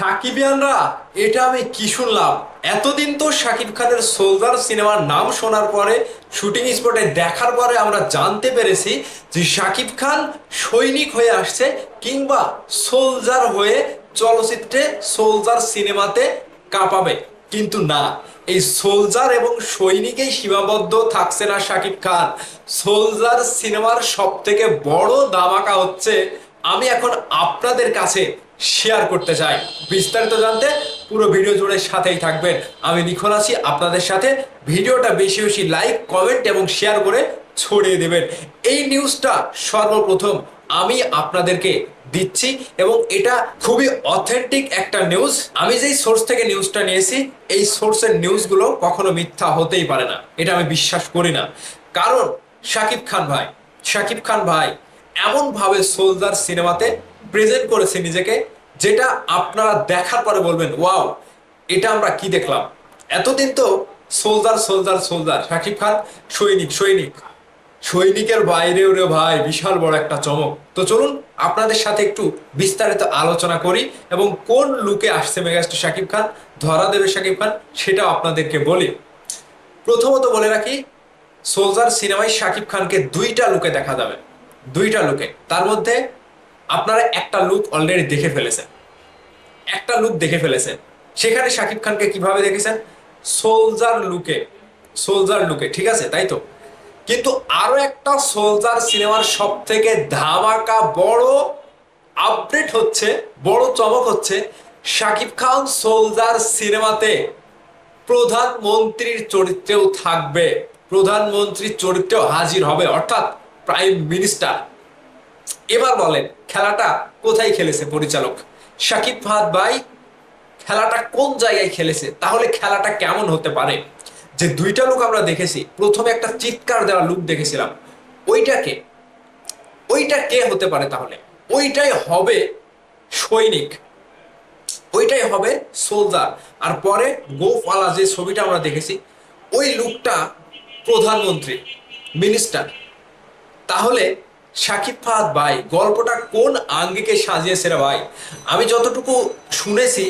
সাকিবিয়ানরা, এটা আমি কি শুনলাম? এতদিন তো শাকিব খানের সোলজার সিনেমার নাম শোনার পরে, শুটিং স্পটে দেখার পরে আমরা জানতে পেরেছি যে শাকিব খান সৈনিক হয়ে আসছে কিংবা সোলজার হয়ে চলচ্চিত্রে সোলজার সিনেমাতে কাঁপাবে। কিন্তু না, এই সোলজার এবং সৈনিকেই সীমাবদ্ধ থাকছে না শাকিব খান। সোলজার সিনেমার সব থেকে বড় দামাকা হচ্ছে আমি এখন আপনাদের কাছে শেয়ার করতে চাই। বিস্তারিত জানতে পুরো ভিডিও জুড়ে সাথেই থাকবেন। আমি নিখন আছি আপনাদের সাথে। ভিডিওটা বেশি বেশি লাইক কমেন্ট এবং শেয়ার করে ছড়িয়ে দেবেন। এই নিউজটা সর্বপ্রথম আমি আপনাদেরকে দিচ্ছি এবং এটা খুবই অথেন্টিক একটা নিউজ আমি যেই সোর্স থেকে নিউজটা নিয়েছি, এই সোর্সের নিউজগুলো কখনো মিথ্যা হতেই পারে না। এটা আমি বিশ্বাস করি না। কারণ শাকিব খান ভাই, শাকিব খান ভাই এমনভাবে সোলজার সিনেমাতে প্রেজেন্ট করেছে নিজেকে, যেটা আপনারা দেখার পরে বলবেন, ওয়াও, এটা আমরা কি দেখলাম? এতদিন তো soldier soldier soldier. Shakib Khan, সৈনিক সৈনিক। সৈনিকের বাইরে ওরে ভাই, বিশাল বড় একটা চমক। তো চলুন, আপনাদের সাথে একটু বিস্তারিত আলোচনা করি এবং কোন লুকে আসছে মেগাস্টার শাকিব খান ধরা দেবে শাকিব খান, সেটাও আপনাদেরকে বলি। প্রথমত বলে রাখি, সোলজার সিনেমায় শাকিব খানকে দুইটা লুকে দেখা যাবে। দুইটা লুকে তার মধ্যে আপনারা একটা লুক অলরেডি দেখে ফেলেছেন। একটা লুক দেখে ফেলেছেন। সেখানে শাকিব খানকে কীভাবে দেখেছেন? সোলজার লুকে সোলজার লুকে ঠিক আছে, তাই তো? কিন্তু আরও একটা সোলজার সিনেমার সব থেকে ধামাকা বড় আপডেট হচ্ছে, বড় চমক হচ্ছে শাকিব খান সোলজার সিনেমাতে প্রধানমন্ত্রীর চরিত্রেও থাকবে। প্রধানমন্ত্রীর চরিত্রেও হাজির হবে। অর্থাৎ প্রাইম মিনিস্টার। এবার বলেন, খেলাটা কোথায় খেলেছে পরিচালক? শাকিব ফাহাদ ভাই, খেলাটা কোন জায়গায় খেলেছে? তাহলে খেলাটা কেমন হতে পারে? যে দুইটা লুক আমরা দেখেছি, প্রথমে একটা চিৎকার দেওয়া লুক দেখেছিলাম। ওইটাকে, ওইটা কে হতে পারে তাহলে? ওইটাই হবে সৈনিক। ওইটাই হবে সোলজার আর পরে গোফওয়ালা যে ছবিটা আমরা দেখেছি, ওই লুকটা প্রধানমন্ত্রী মিনিস্টার তাহলে শাকিব ফাহাদ ভাই, গল্পটা কোন আঙ্গিকে সাজিয়েছে রে ভাই? আমি যতটুকু শুনেছি,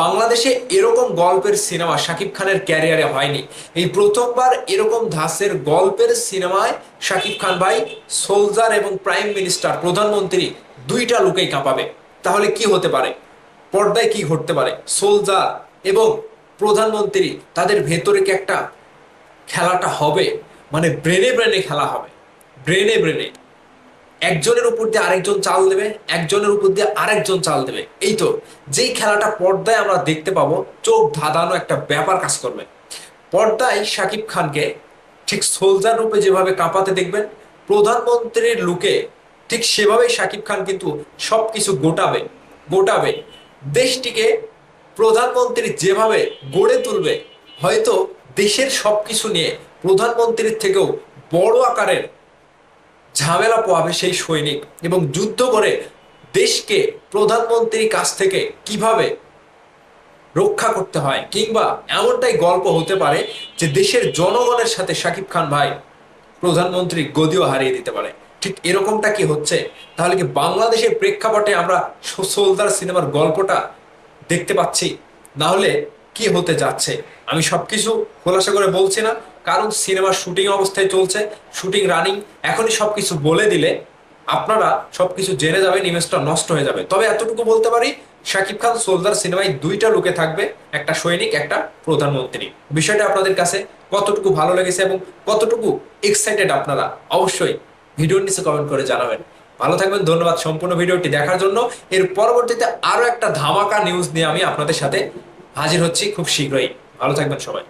বাংলাদেশে এরকম গল্পের সিনেমা শাকিব খানের ক্যারিয়ারে হয়নি। এই প্রথমবার এরকম ধাসের গল্পের সিনেমায় শাকিব খান ভাই, সোলজার এবং প্রাইম মিনিস্টার, প্রধানমন্ত্রী দুইটা লোকেই কাঁপাবে। তাহলে কি হতে পারে? পর্দায় কি ঘটতে পারে? সোলজার এবং প্রধানমন্ত্রী, তাদের ভেতরে কি একটা খেলাটা হবে? মানে ব্রেনে ব্রেনে খেলা হবে। ব্রেনে ব্রেনে। একজনের উপর দিয়ে আরেকজন চাল দেবে, একজনের উপর দিয়ে আরেকজন চাল দেবে। এই তো, যেই খেলাটা পর্দায় আমরা দেখতে পাবো, চোখ ধাঁধানো একটা ব্যাপার কাজ করবে। পর্দায় শাকিব খানকে ঠিক সোলজার রূপে যেভাবে কাঁপাতে দেখবেন, প্রধানমন্ত্রীর লুকে ঠিক সেভাবেই শাকিব খান কিন্তু সব কিছু গোটাবে গোটাবে। দেশটিকে প্রধানমন্ত্রী যেভাবে গড়ে তুলবে, হয়তো দেশের সব কিছু নিয়ে প্রধানমন্ত্রীর থেকেও বড় আকারের ঝামেলা পোয়াবে সেই সৈনিক এবং যুদ্ধ করে দেশকে প্রধানমন্ত্রীর কাছ থেকে কীভাবে রক্ষা করতে হয় কিংবা এমনটাই গল্প হতে পারে যে দেশের জনগণের সাথে শাকিব খান ভাই প্রধানমন্ত্রী গদিও হারিয়ে দিতে পারে। ঠিক এরকমটা কি হচ্ছে? তাহলে কি বাংলাদেশের প্রেক্ষাপটে আমরা সো- সোলজার সিনেমার গল্পটা দেখতে পাচ্ছি? না হলে কি হতে যাচ্ছে? আমি সবকিছু খোলাসা করে বলছি না। কারণ সিনেমার শুটিং অবস্থায় চলছে, শুটিং রানিং, এখনই সবকিছু বলে দিলে আপনারা সবকিছু জেনে যাবেন, ইমেজটা নষ্ট হয়ে যাবে। তবে এতটুকু বলতে পারি, শাকিব খান সোলজার সিনেমায় দুইটা লুকে থাকবে, একটা সৈনিক, একটা প্রধানমন্ত্রী। বিষয়টা আপনাদের কাছে কতটুকু ভালো লেগেছে এবং কতটুকু এক্সাইটেড আপনারা, অবশ্যই ভিডিওর নিচে কমেন্ট করে জানাবেন। ভালো থাকবেন, ধন্যবাদ সম্পূর্ণ ভিডিওটি দেখার জন্য। এর পরবর্তীতে আরও একটা ধামাকা নিউজ নিয়ে আমি আপনাদের সাথে হাজির হচ্ছি খুব শীঘ্রই। ভালো থাকবেন সবাই।